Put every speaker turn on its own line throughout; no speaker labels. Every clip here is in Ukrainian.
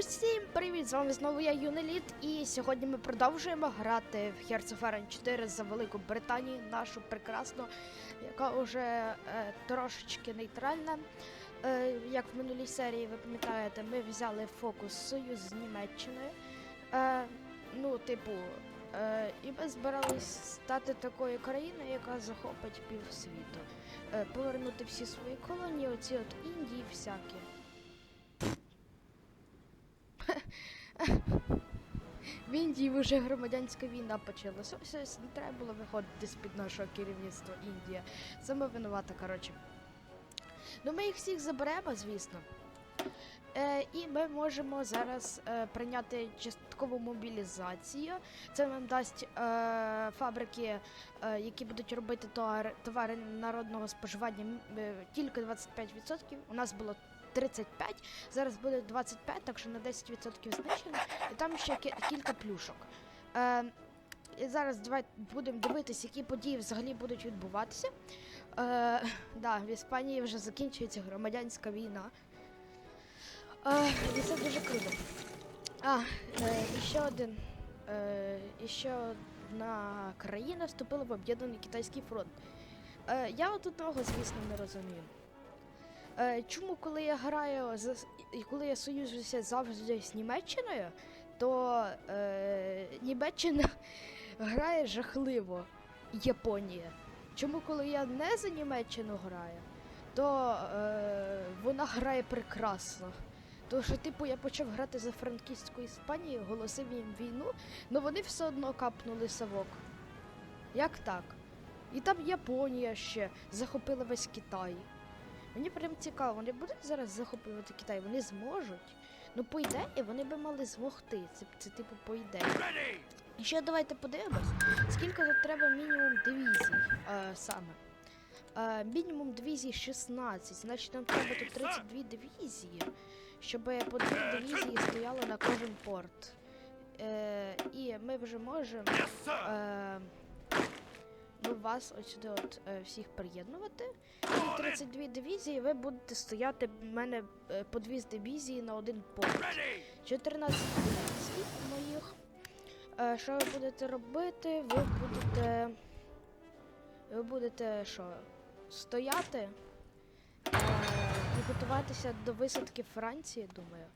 Усім привіт! З вами знову я Юнеліт, і сьогодні ми продовжуємо грати в Hearts of Iron 4 за Велику Британію, нашу прекрасну, яка вже е, трошечки нейтральна. Е, як в минулій серії, ви пам'ятаєте, ми взяли фокус союз з Німеччиною. Е, ну, типу, е, і ми збирались стати такою країною, яка захопить півсвіту. Е, повернути всі свої колонії, оці от Індії всякі. В Індії вже громадянська війна почалася. Ось не треба було виходити з-під нашого керівництва Індія. Саме винувата, коротше. Ну ми їх всіх заберемо, звісно. Е, і ми можемо зараз е, прийняти часткову мобілізацію. Це нам дасть е, фабрики, е, які будуть робити товари, товари народного споживання е, тільки 25%. У нас було 35, зараз буде 25, так що на 10% знищено. І там ще кілька плюшок. Е, і зараз давайте будемо дивитися, які події взагалі будуть відбуватися. Е, да, в Іспанії вже закінчується громадянська війна. Е, і це дуже круто. А, е, ще один. Е, ще одна країна вступила в об'єднаний китайський фронт. Е, я от одного, звісно, не розумію. Е, чому, коли я граю за коли я союжуся завжди з Німеччиною, то е, Німеччина грає жахливо Японія. Чому, коли я не за Німеччину граю, то е, вона грає прекрасно. Тому що, типу, я почав грати за франківську Іспанію, оголосив їм війну, але вони все одно капнули совок. Як так? І там Японія ще захопила весь Китай. Мені прям цікаво, вони будуть зараз захоплювати Китай, вони зможуть. Ну, по ідеї, вони би мали змогти. Це, це типу по ідеї. І ще давайте подивимось, скільки тут треба мінімум дивізій е, саме. Е, мінімум дивізій 16, значить нам треба тут 32 дивізії, щоб по дві дивізії стояло на кожен порт. Е, і ми вже можемо е, ну, вас ось сюди от е, всіх приєднувати. І 32 дивізії ви будете стояти в мене е, по дві з дивізії на один порт. 14 дивізій моїх. Е, що ви будете робити? Ви будете. Ви будете що? Стояти е, і готуватися до висадки Франції, думаю.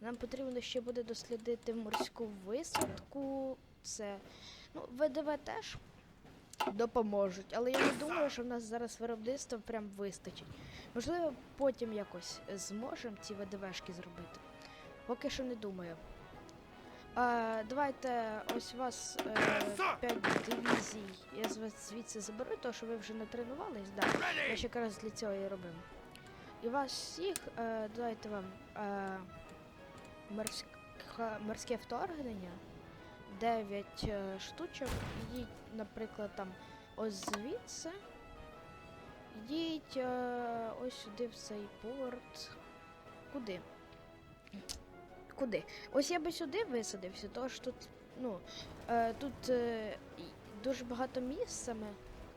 Нам потрібно ще буде дослідити морську висадку. Це. Ну, ВДВ теж допоможуть, але я не думаю, що в нас зараз виробництва прям вистачить. Можливо, потім якось зможемо ці ВДВшки зробити. Поки що не думаю. Е, давайте ось у вас е, 5 дивізій. Я з вас звідси заберу, тому що ви вже не тренувались, да. Я ще якраз для цього і робив. І вас всіх, е, давайте вам е, морська, морське вторгнення. 9 е, штучок. Ідіть, наприклад, там ось звідси. Ідіть е, ось сюди в цей порт. Куди? Куди? Ось я би сюди висадився, тому що тут, ну, е, тут дуже багато місць саме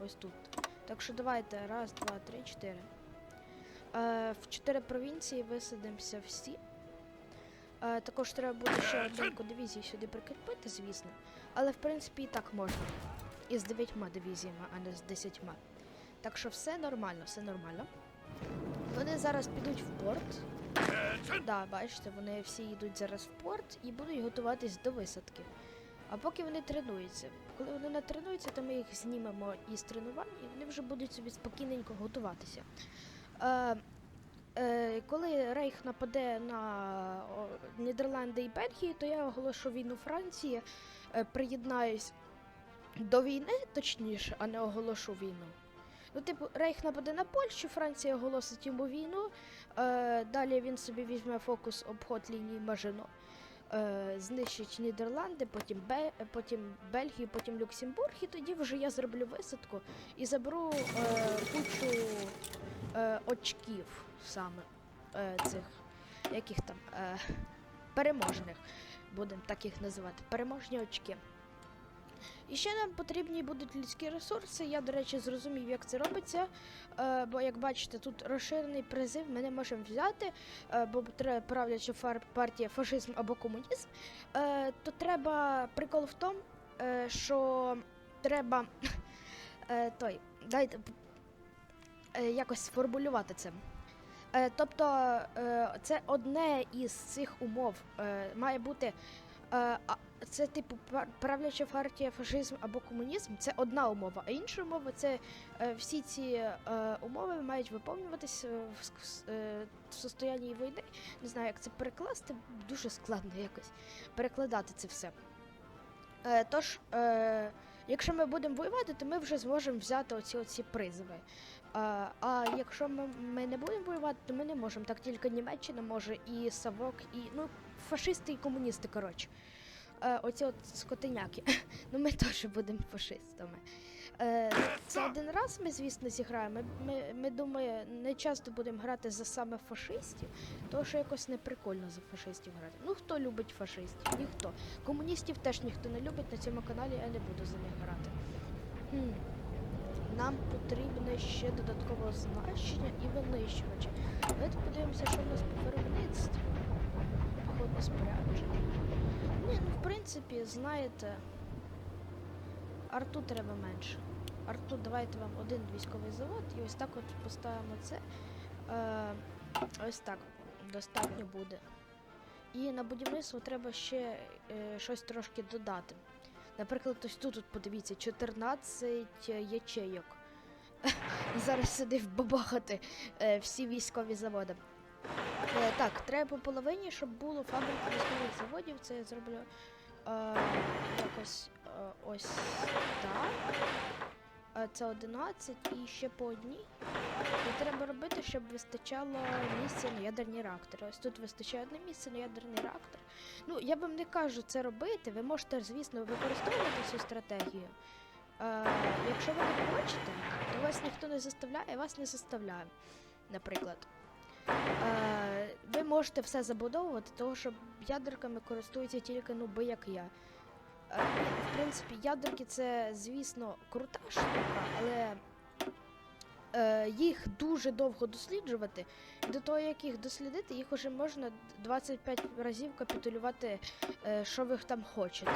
ось тут. Так що давайте, раз, два, три, чотири. В чотири провінції висадимося всі. Е, також треба буде ще одну дивізію сюди прикріпити, звісно. Але в принципі і так можна. І з дев'ятьма дивізіями, а не з десятьма. Так що все нормально, все нормально. Вони зараз підуть в порт. Да, бачите, вони всі йдуть зараз в порт і будуть готуватись до висадки. А поки вони тренуються. Коли вони натренуються, то ми їх знімемо із тренувань, і вони вже будуть собі спокійненько готуватися. Е, коли Рейх нападе на Нідерланди і Бельгію, то я оголошу війну Франції, е, приєднаюсь до війни, точніше, а не оголошу війну. Ну, типу, Рейх нападе на Польщу, Франція оголосить йому війну. Е, далі він собі візьме фокус обход лінії Мажино, е, знищить Нідерланди, потім, Бе, потім Бельгію, потім Люксембург, і тоді вже я зроблю висадку і заберу е, кучу е, очків саме е, цих, яких там е, переможних, будемо так їх називати. Переможні очки. І ще нам потрібні будуть людські ресурси. Я, до речі, зрозумів, як це робиться. Е, бо, як бачите, тут розширений призив, ми не можемо взяти, е, бо треба правляча партія фашизм або комунізм. Е, то треба прикол в тому, е, що треба е, той, дайте е, якось сформулювати це. Е, тобто е, це одне із цих умов е, має бути. Це типу правляча партія фашизм або комунізм це одна умова, а інша умова це всі ці умови мають виповнюватись в, состоянні війни. Не знаю, як це перекласти, дуже складно якось перекладати це все. Тож, якщо ми будемо воювати, то ми вже зможемо взяти оці оці призови. А, а якщо ми, ми не будемо воювати, то ми не можемо. Так тільки Німеччина може і Савок, і ну, фашисти і комуністи, коротше. Е, оці от скотиняки. ну ми теж будемо фашистами. Е, це один раз ми, звісно, зіграємо. Ми, ми, ми думаю, не часто будемо грати за саме фашистів, тому що якось не прикольно за фашистів грати. Ну хто любить фашистів? Ніхто. Комуністів теж ніхто не любить на цьому каналі, я не буду за них грати. Нам потрібне ще додаткове значення і винищувачі. Давайте подивимося, що в нас по виробництву. Походне спорядження. Ні, ну в принципі, знаєте, арту треба менше. Арту давайте вам один військовий завод і ось так от поставимо це. Е, ось так. Достатньо буде. І на будівництво треба ще е, щось трошки додати. Наприклад, ось тут, от подивіться, 14 ячейок. І зараз сидив бабахати е, всі військові заводи. Е, так, треба по половині, щоб було фабрика військових заводів. Це я зроблю е, якось е, ось так. Це 11 і ще по одній. І треба робити, щоб вистачало місця на ядерні реактори. Ось тут вистачає одне місце на ядерний реактор. Ну, я вам не кажу це робити. Ви можете, звісно, використовувати цю стратегію. Е, якщо ви не хочете, то вас ніхто не заставляє, вас не заставляє, наприклад. Е, ви можете все забудовувати, тому що ядерками користуються тільки нуби, як я. Е, в принципі, ядерки це, звісно, крута штука, але е, їх дуже довго досліджувати. До того, як їх дослідити, їх уже можна 25 разів капітулювати, е, що ви там хочете.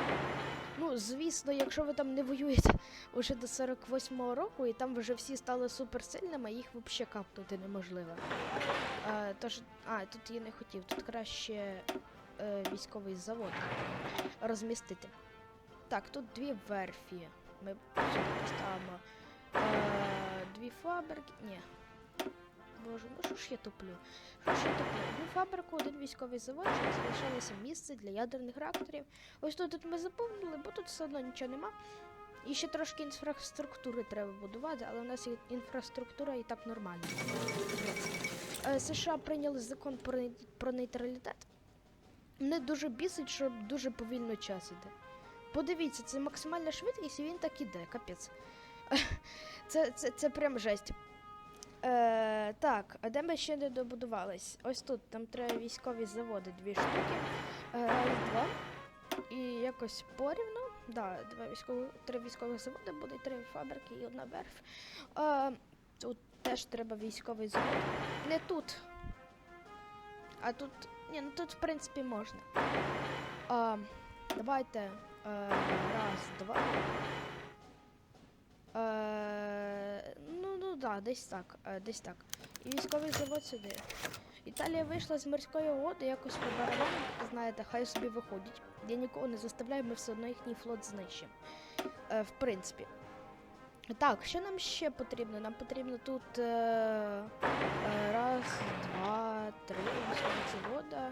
Ну, звісно, якщо ви там не воюєте уже до 48-го року, і там вже всі стали суперсильними, їх взагалі капнути неможливо. Е, тож, а, тут я не хотів, тут краще е, військовий завод розмістити. Так, тут дві верфі. Ми поставимо е, дві фабрики. Ні. Боже, ну що ж я туплю? Що ж я туплю? Одну фабрику, один військовий завод, щоб залишалося місце для ядерних реакторів. Ось тут от ми заповнили, бо тут все одно нічого нема. І ще трошки інфраструктури треба будувати, але у нас інфраструктура і так нормальна. Е, США прийняли закон про нейтралітет. Мене дуже бісить, що дуже повільно час іде. Подивіться, це максимальна швидкість, і він так іде, капець. Це, це, це прям жесть. Е, так, а де ми ще не добудувались? Ось тут, там треба військові заводи, дві штуки. Е, два. І якось порівну. Да, два військові, три військових заводи буде, три фабрики і одна верф. Е, тут теж треба військовий завод. Не тут. А тут. Ні, ну тут в принципі можна. А, давайте. Е, раз, два. Е, ну, ну да, десь так. Е, десь так. І військовий завод сюди. Італія вийшла з морської угоди якось по барабану, знаєте, хай собі виходять. Я нікого не заставляю, ми все одно їхній флот знищимо. Е, в принципі. Так, що нам ще потрібно? Нам потрібно тут е, е, раз, два, три військових завода.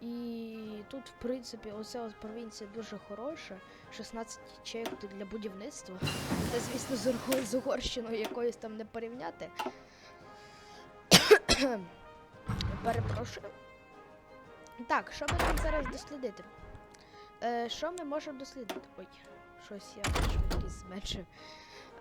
І тут, в принципі, оця от провінція дуже хороша. 16 ячеїв тут для будівництва. Та, звісно, з, Угорщиною якоюсь там не порівняти. Перепрошую. Так, що ми там зараз дослідити? Е, що ми можемо дослідити? Ой, щось я швидкість зменшив.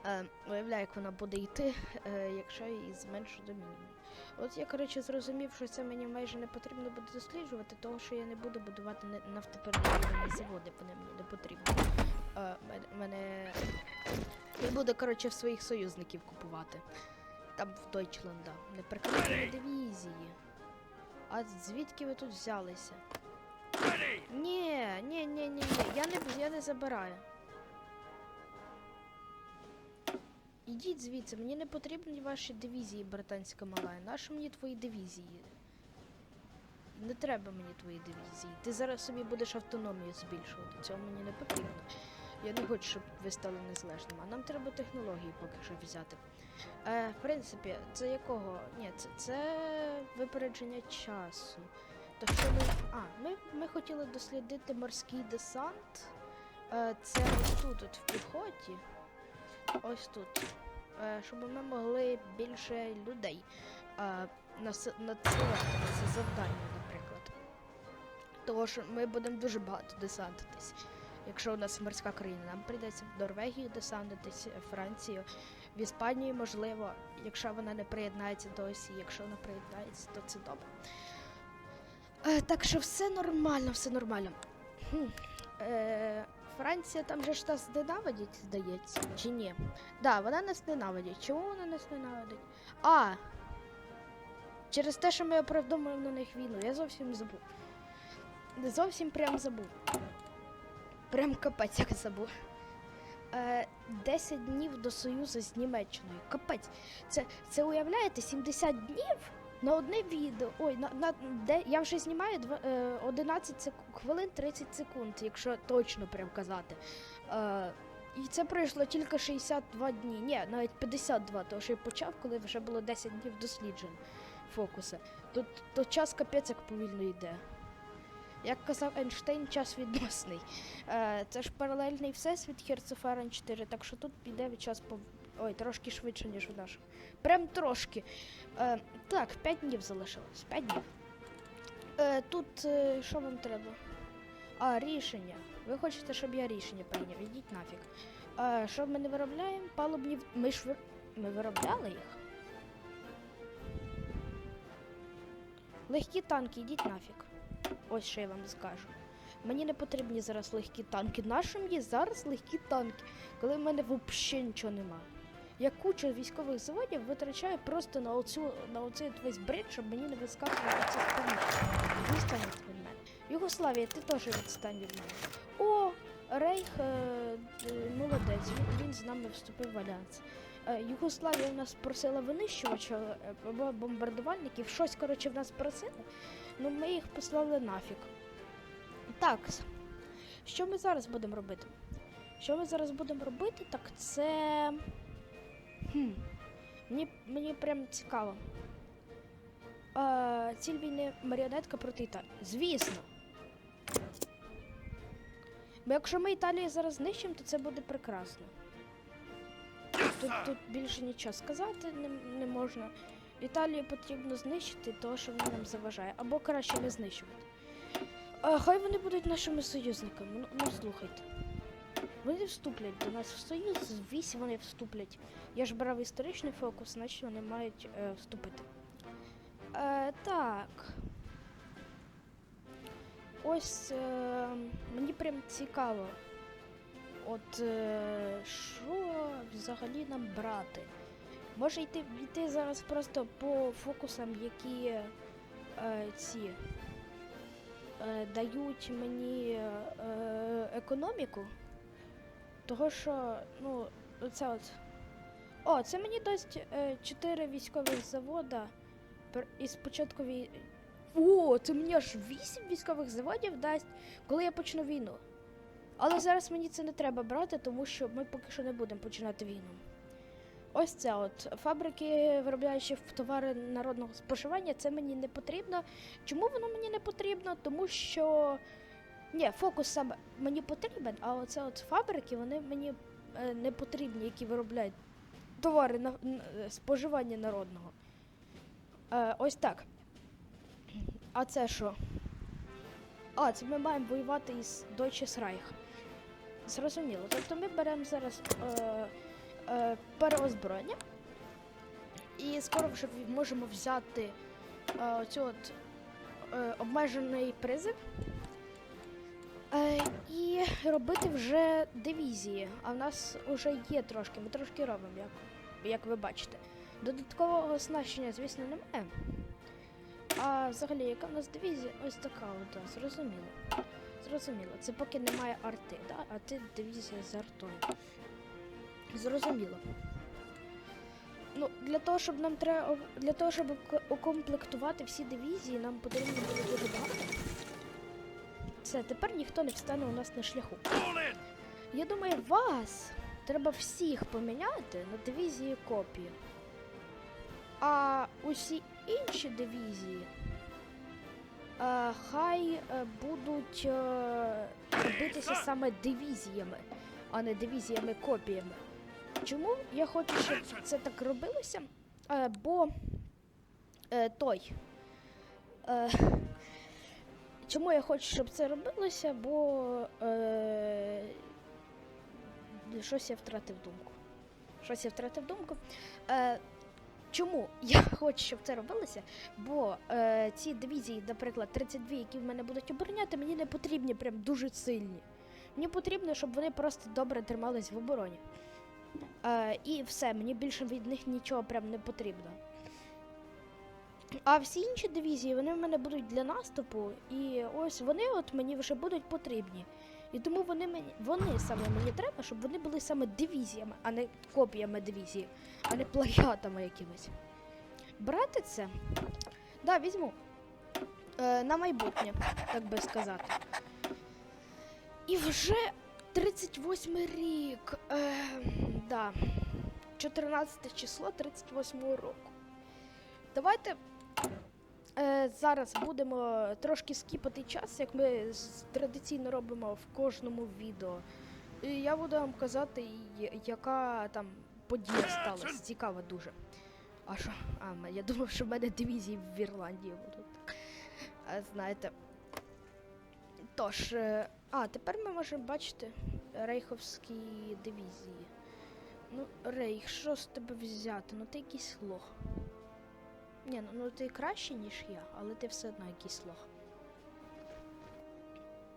Е, уявляю, як вона буде йти, е, якщо я її зменшу до мінімуму. От я, коротше, зрозумів, що це мені майже не потрібно буде досліджувати, тому що я не буду будувати не- нафтопереробні заводи, вони мені не потрібні. Е, мене. Він буде, коротше, в своїх союзників купувати. Там в Дойчланда. Неприкриті дивізії. А звідки ви тут взялися? Ні, ні, ні, ні, ні. Я не, я не забираю. Ідіть звідси, мені не потрібні ваші дивізії, британська малая. Нащо мені твої дивізії? Не треба мені твої дивізії. Ти зараз собі будеш автономію збільшувати. Цього мені не потрібно. Я не хочу, щоб ви стали незалежними. А нам треба технології поки що взяти. Е, в принципі, це якого? Ні, це, це випередження часу. То що ми. А, ми, ми хотіли дослідити морський десант. Е, це ось тут, от в піхоті. Ось тут. Е, щоб ми могли більше людей е, надсилати на це завдання, наприклад. Тому що ми будемо дуже багато десантитись. Якщо у нас морська країна, нам прийдеться в Норвегію десантитись, е, Францію, в Іспанію, можливо, якщо вона не приєднається до осі, якщо вона приєднається, то це добре. Так що все нормально, все нормально. Франція там же ж нас ненавидить, здається, чи ні? Да, вона нас ненавидить. Чому вона нас ненавидить? А! Через те, що ми придумуємо на них війну. Я зовсім забув. Не зовсім прям забув. Прям капець як забув. Е, 10 днів до союзу з Німеччиною. Капець. Це, це уявляєте, 70 днів на одне відео. Ой, на, на де я вже знімаю е, 11 сек... хвилин 30 секунд, якщо точно прям казати. Е, і це пройшло тільки 62 дні. Ні, навіть 52, тому що я почав, коли вже було 10 днів досліджень фокуса. Тут то час капець як повільно йде. Як казав Ейнштейн, час відносний. Е, це ж паралельний всесвіт Херцеферен 4, так що тут піде від час по. Ой, трошки швидше, ніж в нашому. Прям трошки. Е, так, 5 днів залишилось. 5 днів. Е, тут е, що вам треба? А, рішення. Ви хочете, щоб я рішення прийняв? Ідіть нафіг. Е, що ми не виробляємо? Палубні. Ми ж ви... ми виробляли їх. Легкі танки, йдіть нафіг. Ось що я вам скажу. Мені не потрібні зараз легкі танки. Нащо мені зараз легкі танки, коли в мене взагалі нічого немає. Я кучу військових заводів витрачаю просто на оцю на оцей весь бред, щоб мені не вискакувало цих танків. Відстань від мене. Югославія, ти теж відстань від мене. О, Рейх е, е, молодець, він, з нами вступив в альянс. Е, Югославія у нас просила винищувача е, або бомбардувальників, щось коротше в нас просили. Ну, ми їх послали нафіг. Так, що ми зараз будемо робити? Що ми зараз будемо робити, так це. Хм. Мені, мені прям цікаво. А, ціль війни маріонетка проти Італії. Звісно. Бо якщо ми Італію зараз знищимо, то це буде прекрасно. Тут, тут більше нічого сказати не, не можна. Італію потрібно знищити, того, що вона нам заважає. Або краще не знищувати. А, хай вони будуть нашими союзниками. Ну, ну слухайте. Вони вступлять до нас в союз, звісь вони вступлять. Я ж брав історичний фокус, значить вони мають е, вступити. Е, так. Ось е, мені прям цікаво. От е, що взагалі нам брати? Може йти, йти зараз просто по фокусам, які е, ці е, дають мені е, економіку. Того що, ну, оце от. О, це мені дасть е, 4 військових завода. І спочатку вій... О, це мені аж 8 військових заводів дасть, коли я почну війну. Але зараз мені це не треба брати, тому що ми поки що не будемо починати війну. Ось це от фабрики, виробляючи товари народного споживання, це мені не потрібно. Чому воно мені не потрібно? Тому що ні, фокус саме мені потрібен, а оце от фабрики, вони мені е, не потрібні, які виробляють товари на, н- е, споживання народного. Е, ось так. А це що? А, це ми маємо воювати із Deutsches Reich. Зрозуміло. Тобто ми беремо зараз е, е, переозброєння. І скоро вже можемо взяти е, оцю от е, обмежений призив. Е, і робити вже дивізії. А в нас вже є трошки, ми трошки робимо, як, як ви бачите. Додаткового оснащення, звісно, немає. А взагалі, яка в нас дивізія? Ось така от, зрозуміло. Зрозуміло. Це поки немає арти, да? а ти дивізія з артою. Зрозуміло. Ну, для того, щоб нам треба. Для того, щоб укомплектувати всі дивізії, нам потрібно буде дуже багато. Все, тепер ніхто не встане у нас на шляху. Я думаю, вас треба всіх поміняти на дивізії копії. А усі інші дивізії е, хай е, будуть е, робитися саме дивізіями, а не дивізіями копіями. Чому я хочу, щоб це так робилося? Е, бо е, той. Е, чому я хочу, щоб це робилося? Бо е, щось я втратив думку. Щось я втратив думку. Е, чому я хочу, щоб це робилося? Бо е, ці дивізії, наприклад, 32, які в мене будуть обороняти, мені не потрібні прям дуже сильні. Мені потрібно, щоб вони просто добре тримались в обороні. Е, і все, мені більше від них нічого прям не потрібно. А всі інші дивізії вони в мене будуть для наступу, і ось вони от мені вже будуть потрібні. І тому вони мені вони саме мені треба, щоб вони були саме дивізіями, а не копіями дивізії, а не плагіатами якимись. Брати це? Да, візьму. Е, на майбутнє, так би сказати. І вже 38 рік. Е, да. 14 число 38 року. Давайте е, зараз будемо трошки скіпати час, як ми традиційно робимо в кожному відео. І я буду вам казати, яка там подія сталася. Цікава дуже. А що? А, я думав, що в мене дивізії в Ірландії будуть. А, знаєте. Тож, е, а, тепер ми можемо бачити рейховські дивізії. Ну, Рейх, що з тебе взяти? Ну ти якийсь лох. Ні, ну, ну ти краще, ніж я, але ти все одно якийсь лох.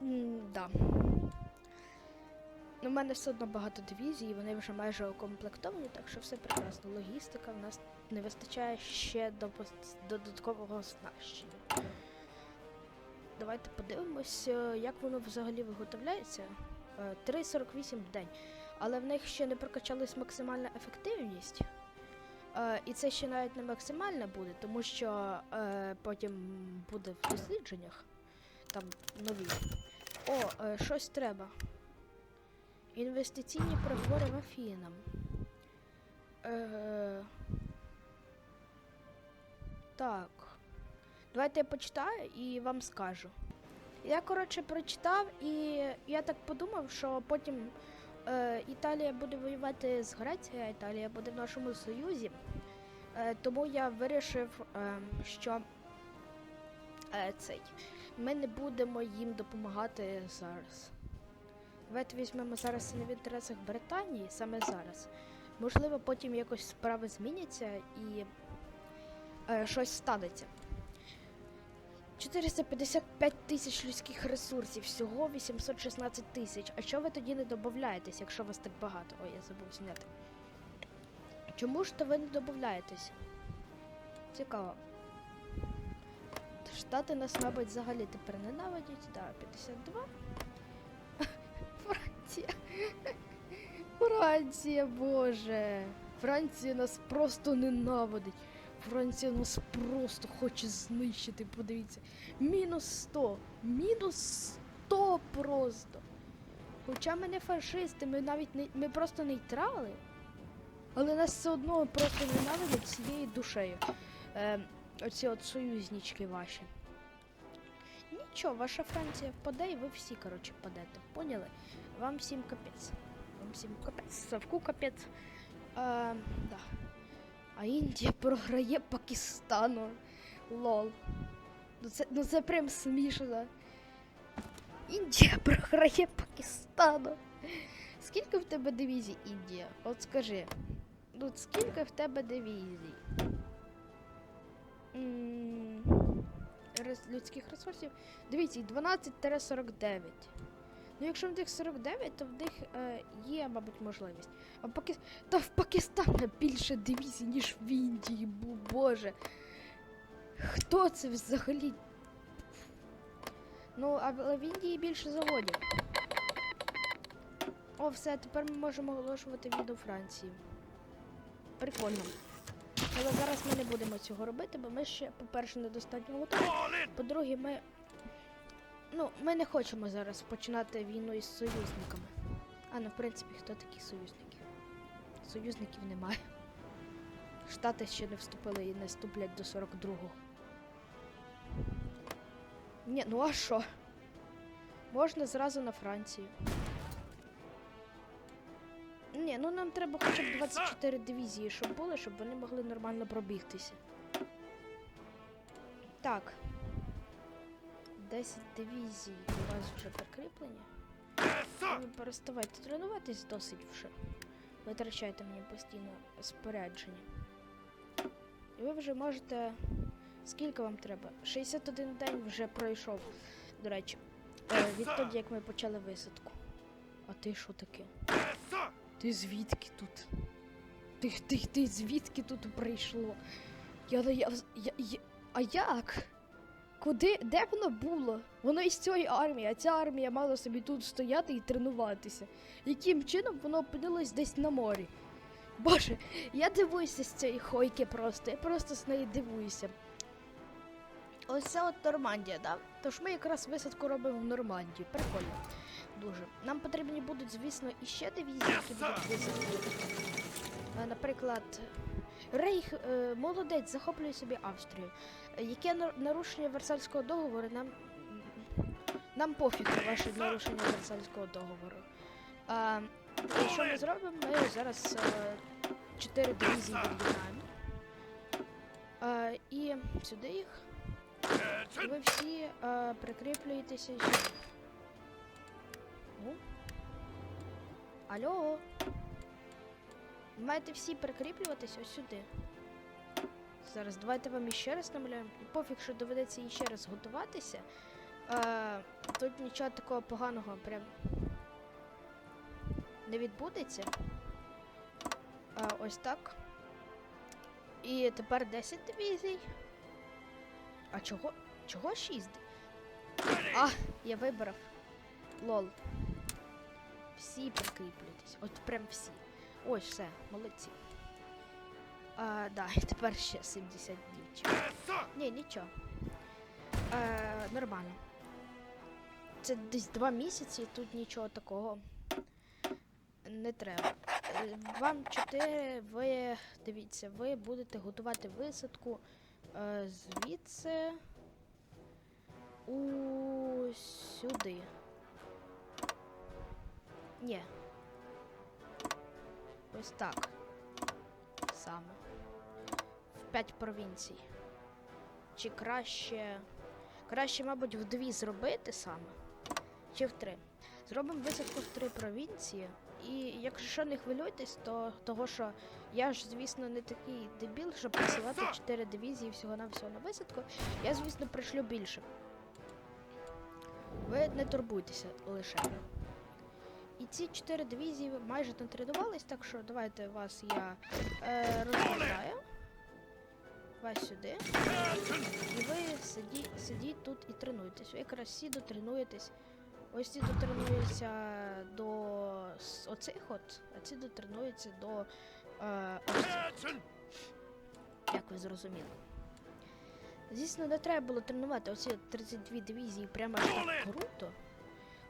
М, да. Ну, в мене все одно багато дивізій, вони вже майже укомплектовані, так що все прекрасно. Логістика в нас не вистачає ще до додаткового оснащення. Давайте подивимось, е, як воно взагалі виготовляється. Е, 3,48 в день. Але в них ще не прокачалась максимальна ефективність. Е, і це ще навіть не максимальне буде, тому що е, потім буде в дослідженнях там нові. О, е, щось треба. Інвестиційні в Афінам. Е, так. Давайте я почитаю і вам скажу. Я, коротше, прочитав, і я так подумав, що потім е, Італія буде воювати з Грецією, а Італія буде в нашому союзі. Е, тому я вирішив, е, що е, цей, ми не будемо їм допомагати зараз. Давайте візьмемо зараз не в інтересах Британії, саме зараз. Можливо, потім якось справи зміняться і е, щось станеться. 455 тисяч людських ресурсів, всього 816 тисяч. А що ви тоді не додаєтесь, якщо вас так багато? Ой, я забув зняти. Чому ж то ви не додаєтесь? Цікаво. Штати нас, мабуть, взагалі тепер ненавидять. Да, 52. Франція. Франція, боже. Франція нас просто ненавидить. Франція нас просто хоче знищити, подивіться. Мінус 100. Мінус 100 просто. Хоча ми не фашисти, ми навіть не. Ми просто нейтрали. Але нас все одно просто ненавидять всією душею. Е, оці от союзнички ваші. Нічого, ваша Франція впаде і ви всі, коротше, впадете. Поняли? Вам всім капець. Вам всім капець. Савку капець. Е, да. А Індія програє Пакистану. Лол. Ну це, ну це прям смішно. Індія програє Пакистану. Скільки в тебе дивізій, Індія? От скажи. Ну, от скільки в тебе дивізій? Людських ресурсів. Дивіться, їх 12-49. Ну, якщо в них 49, то в них е, є, мабуть, можливість. А Паки... Та в Пакистані більше дивізій, ніж в Індії, бо боже. Хто це взагалі? Ну, але в Індії більше заводів. О, все, тепер ми можемо оголошувати відео Франції. Прикольно. Але зараз ми не будемо цього робити, бо ми ще, по-перше, недостатньо готові. По-друге, ми. Ну, ми не хочемо зараз починати війну із союзниками. А ну, в принципі, хто такі союзники? Союзників немає. Штати ще не вступили і не вступлять до 42-го. Ні, ну а що? Можна зразу на Францію. Ні, ну нам треба хоча б 24 дивізії, щоб були, щоб вони могли нормально пробігтися. Так. 10 дивізій у вас вже прикріплені. Ви переставайте тренуватись досить вже. Витрачайте мені постійно спорядження. І ви вже можете. Скільки вам треба? 61 день вже пройшов, до речі. Е, відтоді, як ми почали висадку. А ти що таке? Ти звідки тут? Ти, ти, ти звідки тут прийшло? Я, я, я, я, а як? Куди? Де воно було? Воно із цієї армії, а ця армія мала собі тут стояти і тренуватися. Яким чином воно опинилось десь на морі? Боже, я дивуюся з цієї хойки просто, я просто з неї дивуюся. Ось це от Нормандія, да? Тож ми якраз висадку робимо в Нормандії. Прикольно. Дуже. Нам потрібні будуть, звісно, іще дивізії, які будуть висадки. Е, Наприклад, Рейх е, молодець захоплює собі Австрію. Е, Яке нарушення Версальського договору нам. Нам пофіг ваше нарушення Версальського договору. А, і що ми зробимо? Ми зараз е, чотири дивізії від'єднаємо. Е, і сюди їх. І ви всі е, прикріплюєтеся. Алло. Маєте всі прикріплюватися ось сюди. Зараз давайте вам іще раз намалюємо. І пофіг, що доведеться іще раз готуватися. Е, тут нічого такого поганого прям не відбудеться. Е, ось так. І тепер 10 дивізій. А чого? Чого 6? А, я вибрав. Лол. Всі прикріплюйтесь. От прям всі. Ось все, молодці. А, да, тепер ще 70 днів. Ні, нічого. Е, нормально. Це десь два місяці, тут нічого такого не треба. Вам 4, ви дивіться, ви будете готувати висадку е, звідси у сюди. Ні. Ось так. Саме. В 5 провінцій. Чи краще. Краще, мабуть, в дві зробити саме. Чи в три. Зробимо висадку в три провінції. І якщо що не хвилюйтесь, то того, що я ж, звісно, не такий дебіл, щоб посилати 4 дивізії всього на всього на висадку. Я, звісно, пришлю більше. Ви не турбуйтеся лише. І ці 4 дивізії майже натренувались, так що давайте вас я е, розглядаю. Вас сюди. І ви сиді, сидіть тут і тренуєтесь. Ви якраз всі дотренуєтесь. Ось ці дотренуються до оцих от, а ці дотренуються до е, ось. Як ви зрозуміли. Звісно, не треба було тренувати оці 32 дивізії прямо так круто.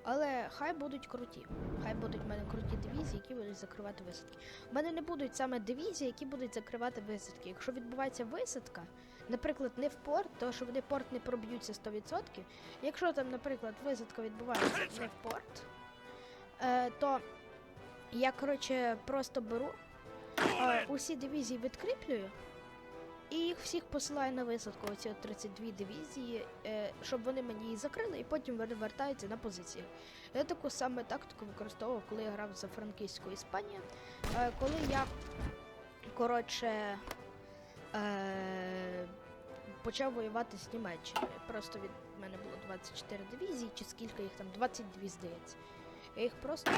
Але хай будуть круті. Хай будуть в мене круті дивізії, які будуть закривати висадки. У мене не будуть саме дивізії, які будуть закривати висадки. Якщо відбувається висадка, наприклад, не в порт, то що вони порт не проб'ються 100%. Якщо там, наприклад, висадка відбувається не в порт, е, то я, коротше, просто беру е, усі дивізії відкріплюю. І їх всіх посилаю на висадку, оці 32 дивізії, е, щоб вони мені її закрили, і потім вертаються на позиції. Я таку саме тактику використовував, коли я грав за франківську Іспанію. Е, коли я, коротше, е, почав воювати з Німеччиною. Просто від мене було 24 дивізії, чи скільки їх там? 22, здається. Я їх просто.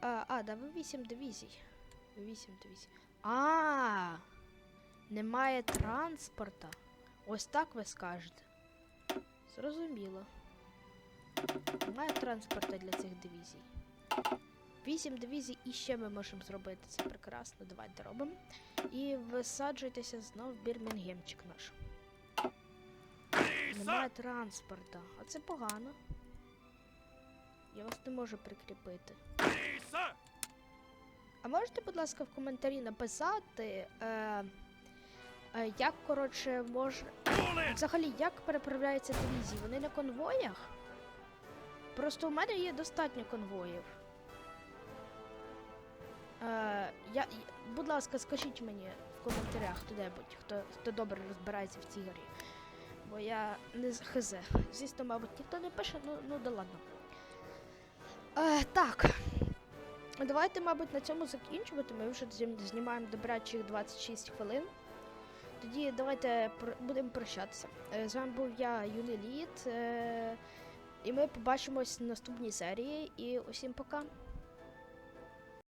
А, да, ви 8 дивізій. 8 дивізій. А, немає транспорта. Ось так ви скажете. Зрозуміло. Немає транспорта для цих дивізій. Вісім дивізій і ще ми можемо зробити. Це прекрасно. Давайте робимо. І висаджуйтеся знов в Бірмінгемчик наш. Немає транспорта. А це погано. Я вас не можу прикріпити. А можете, будь ласка, в коментарі написати, е, як, коротше, може. Взагалі, як переправляються дивізії? Вони на конвоях? Просто у мене є достатньо конвоїв. Е, я, будь ласка, скажіть мені в коментарях хто-небудь, хто, хто добре розбирається в цій грі. Бо я не з хз. Звісно, мабуть, ніхто не пише, ну, ну да ладно. Е, так. Давайте, мабуть, на цьому закінчувати. Ми вже знімаємо добрачих 26 хвилин. Тоді давайте будемо прощатися. Е, З вами був я, Юний Літ. Е, і ми побачимось в наступній серії. І усім пока.